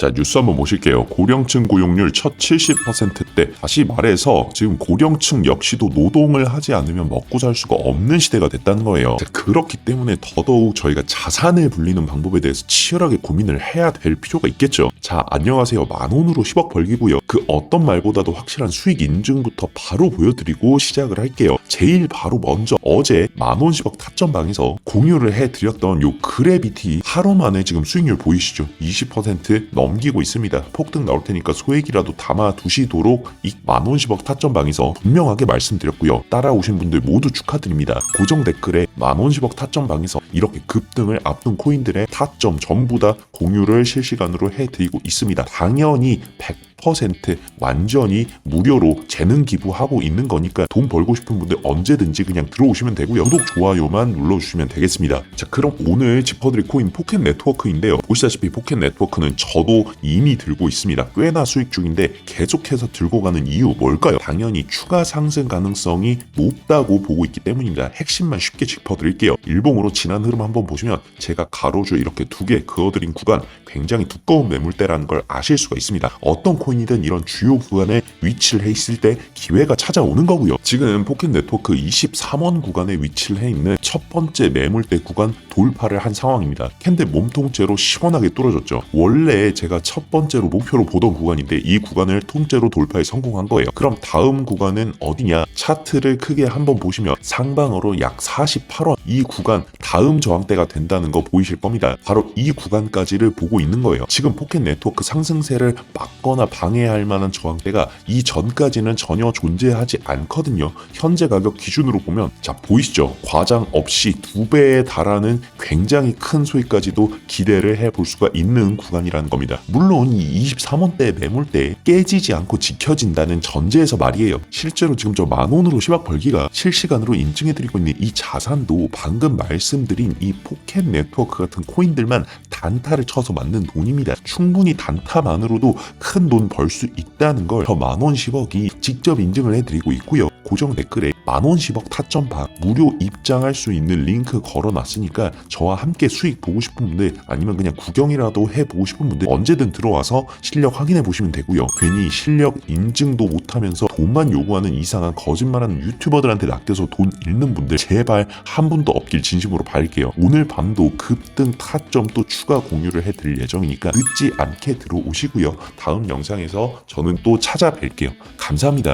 자 뉴스 한번 보실게요. 고령층 고용률 첫 70%대 다시 말해서 지금 고령층 역시도 노동을 하지 않으면 먹고 살 수가 없는 시대가 됐다는 거예요. 자, 그렇기 때문에 더더욱 저희가 자산을 불리는 방법에 대해서 치열하게 고민을 해야 될 필요가 있겠죠. 자 안녕하세요. 만 원으로 10억 벌기고요. 그 어떤 말보다도 확실한 수익 인증부터 바로 보여드리고 시작을 할게요. 제일 바로 먼저 어제 만 원 10억 타점방에서 공유를 해드렸던 요 그래비티 하루 만에 지금 수익률 보이시죠? 20% 넘기고 있습니다. 폭등 나올 테니까 소액이라도 담아 두시도록 이 만 원 10억 타점방에서 분명하게 말씀드렸고요. 따라오신 분들 모두 축하드립니다. 고정 댓글에 만 원 10억 타점방에서 이렇게 급등을 앞둔 코인들의 타점 전부 다 공유를 실시간으로 해드리고 있습니다. 당연히 100% 완전히 무료로 재능 기부하고 있는 거니까 돈 벌고 싶은 분들 언제든지 그냥 들어오시면 되고요. 구독, 좋아요만 눌러주시면 되겠습니다. 자, 그럼 오늘 짚어드릴 코인 포켓 네트워크인데요. 보시다시피 포켓 네트워크는 저도 이미 들고 있습니다. 꽤나 수익 중인데 계속해서 들고 가는 이유 뭘까요? 당연히 추가 상승 가능성이 높다고 보고 있기 때문입니다. 핵심만 쉽게 짚어드릴게요. 일봉으로 지난 흐름 한번 보시면 제가 가로줄 이렇게 두 개 그어드린 구간 굉장히 두꺼운 매물대라는 걸 아실 수가 있습니다. 어떤 코인 이 든 이런 주요 구간에 위치를 해 있을 때 기회가 찾아오는 거고요. 지금 포켓 네트워크 23원 구간에 위치를 해 있는 첫 번째 매물대 구간 돌파를 한 상황입니다. 캔들 몸통째로 시원하게 뚫어졌죠. 원래 제가 첫 번째로 목표로 보던 구간인데 이 구간을 통째로 돌파에 성공한 거예요. 그럼 다음 구간은 어디냐? 차트를 크게 한번 보시면 상방으로 약 48원 이 구간 다음 저항대가 된다는 거 보이실 겁니다. 바로 이 구간까지를 보고 있는 거예요. 지금 포켓 네트워크 상승세를 막거나 방해할 만한 저항대가 이 전까지는 전혀 존재하지 않거든요. 현재 가격 기준으로 보면 자 보이시죠? 과장 없이 두 배에 달하는 굉장히 큰 수익까지도 기대를 해볼 수가 있는 구간이라는 겁니다. 물론 이 23원대 매물대 깨지지 않고 지켜진다는 전제에서 말이에요. 실제로 지금 저 만 원으로 10억 벌기가 실시간으로 인증해드리고 있는 이 자산도 방금 말씀드린 이 포켓 네트워크 같은 코인들만 단타를 쳐서 만든 돈입니다. 충분히 단타만으로도 큰 돈벌 수 있다는 걸 저 만원 10억이 직접 인증을 해드리고 있고요. 고정 댓글에 만원 10억 타점박 무료 입장할 수 있는 링크 걸어놨으니까 저와 함께 수익 보고 싶은 분들 아니면 그냥 구경이라도 해보고 싶은 분들 언제든 들어와서 실력 확인해 보시면 되고요. 괜히 실력 인증도 못하면서 돈만 요구하는 이상한 거짓말하는 유튜버들한테 낚여서 돈 잃는 분들 제발 한 분도 없길 진심으로 바랄게요. 오늘 밤도 급등 타점 또 추가 공유를 해드릴 예정이니까 늦지 않게 들어오시고요. 다음 영상에서 저는 또 찾아뵐게요. 감사합니다.